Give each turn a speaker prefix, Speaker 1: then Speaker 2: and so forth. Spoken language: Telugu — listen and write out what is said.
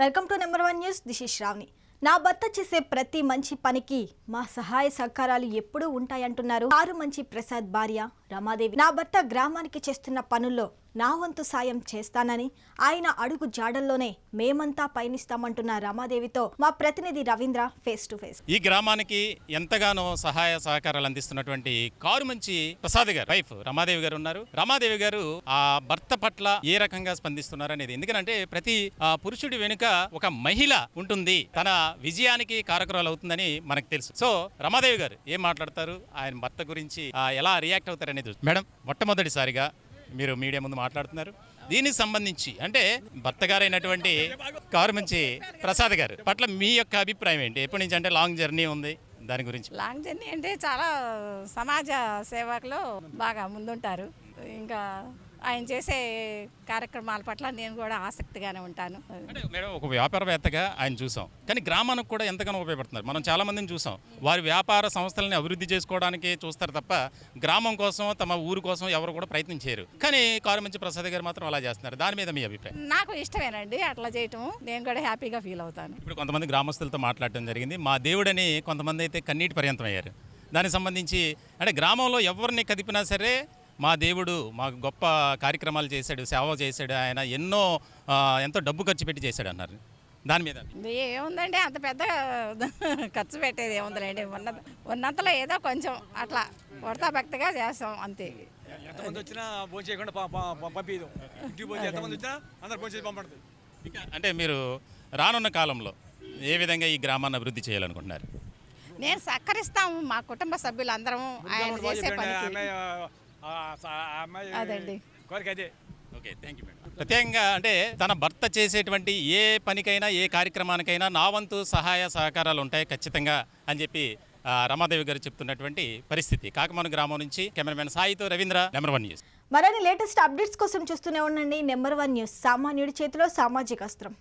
Speaker 1: Welcome to number one news. This Shravani. నా భర్త చేసే ప్రతి మంచి పనికి మా సహాయ సహకారాలు ఎప్పుడూ ఉంటాయంటున్నారు. ఆరు మంచి ప్రసాద్ భార్య రమాదేవి. నా భర్త గ్రామానికి చేస్తున్న పనుల్లో నా వంతు సాయం చేస్తానని ఆయన అడుగు జాడల్లోనే మేమంతా పయనిస్తామంటున్న రమాదేవితో మా ప్రతినిధి రవీంద్ర ఫేస్ టు ఫేస్
Speaker 2: ఈ గ్రామానికి ఎంతగానో సహాయ సహకారాలు అందిస్తున్నటువంటి కారు మంచి ప్రసాద్ గారు వైఫ్ రమాదేవి గారు ఉన్నారు. రమాదేవి గారు ఆ భర్త పట్ల ఏ రకంగా స్పందిస్తున్నారు అనేది? ఎందుకంటే ప్రతి ఆ, పురుషుడి వెనుక ఒక మహిళ ఉంటుంది. తన విజయానికి కారకురాలు అవుతుందని మనకు తెలుసు. సో రమాదేవి గారు ఏం మాట్లాడతారు? ఆయన భర్త గురించి ఎలా రియాక్ట్ అవుతారు అనేది మేడం. మొట్టమొదటిసారిగా మీరు మీడియా ముందు మాట్లాడుతున్నారు. దీనికి సంబంధించి అంటే భర్త గారైనటువంటి కారు మంచి ప్రసాద్ గారు పట్ల మీ యొక్క అభిప్రాయం ఏంటి? ఎప్పటి నుంచి అంటే లాంగ్ జర్నీ ఉంది దాని గురించి?
Speaker 3: లాంగ్ జర్నీ అంటే చాలా సమాజ సేవకులు బాగా ముందుంటారు. ఇంకా ఆయన చేసే కార్యక్రమాల పట్ల నేను కూడా ఆసక్తిగానే ఉంటాను.
Speaker 2: అంటే మేడం ఒక వ్యాపారవేత్తగా ఆయన చూసాం. కానీ గ్రామానికి కూడా ఎంతగానో ఉపయోగపడుతున్నారు. మనం చాలా మందిని చూసాం. వారి వ్యాపార సంస్థలని అభివృద్ధి చేసుకోవడానికి చూస్తారు తప్ప గ్రామం కోసం తమ ఊరు కోసం ఎవరు కూడా ప్రయత్నం చేయరు. కానీ కారు మంచి ప్రసాద్ గారు మాత్రం అలా చేస్తున్నారు. దాని మీద మీ అభిప్రాయం?
Speaker 3: నాకు ఇష్టమేనండి. అట్లా చేయటం నేను కూడా హ్యాపీగా ఫీల్ అవుతాను.
Speaker 2: ఇప్పుడు కొంతమంది గ్రామస్తులతో మాట్లాడటం జరిగింది. మా దేవుడని కొంతమంది అయితే కన్నీటి పర్యంతం అయ్యారు. దానికి సంబంధించి అంటే గ్రామంలో ఎవరిని కదిపినా సరే మా దేవుడు మాకు గొప్ప కార్యక్రమాలు చేశాడు సేవ చేశాడు ఆయన ఎన్నో ఎంతో డబ్బు ఖర్చు పెట్టి చేశాడు అన్నారు. దాని మీద.
Speaker 3: ఏముందండి? అంత పెద్ద ఖర్చు పెట్టేది ఏముందండి ఉన్న ఉన్నంతలో ఏదో కొంచెం అట్లా కొడతా భక్తిగా చేస్తాం అంతే.
Speaker 4: ఎంతమంది వచ్చినా భోజనం చేయకుండా ప- ప- ప- పంపించదు ఇంటికి పోతే ఎంతమంది వచ్చినా అందరు భోజనం చేసి పంపడదు
Speaker 2: ఇంకా అంటే మీరు రానున్న కాలంలో ఏ విధంగా ఈ గ్రామాన్ని అభివృద్ధి చేయాలనుకుంటున్నారు?
Speaker 3: నేను సహకరిస్తాము మా కుటుంబ సభ్యులందరం ఆయన చేసే పనికి. అదండి.
Speaker 4: కోరిక అదే.
Speaker 2: Okay thank you madam. ప్రత్యేకంగా అంటే తన భర్త చేసేటువంటి ఏ పనికైనా ఏ కార్యక్రమానికైనా నా వంతు సహాయ సహకారాలు ఉంటాయి ఖచ్చితంగా అని చెప్పి రమాదేవి గారు చెప్తున్నటువంటి పరిస్థితి. కాకమాను గ్రామం నుంచి కెమెరామెన్ సాయితో రవీంద్ర నెంబర్ వన్ న్యూస్.
Speaker 1: మరిన్ని లేటెస్ట్ అప్డేట్స్ కోసం చూస్తూనే ఉండండి. నెంబర్ వన్ న్యూస్ సామాన్యుడి చేతిలో సామాజిక అస్త్రం.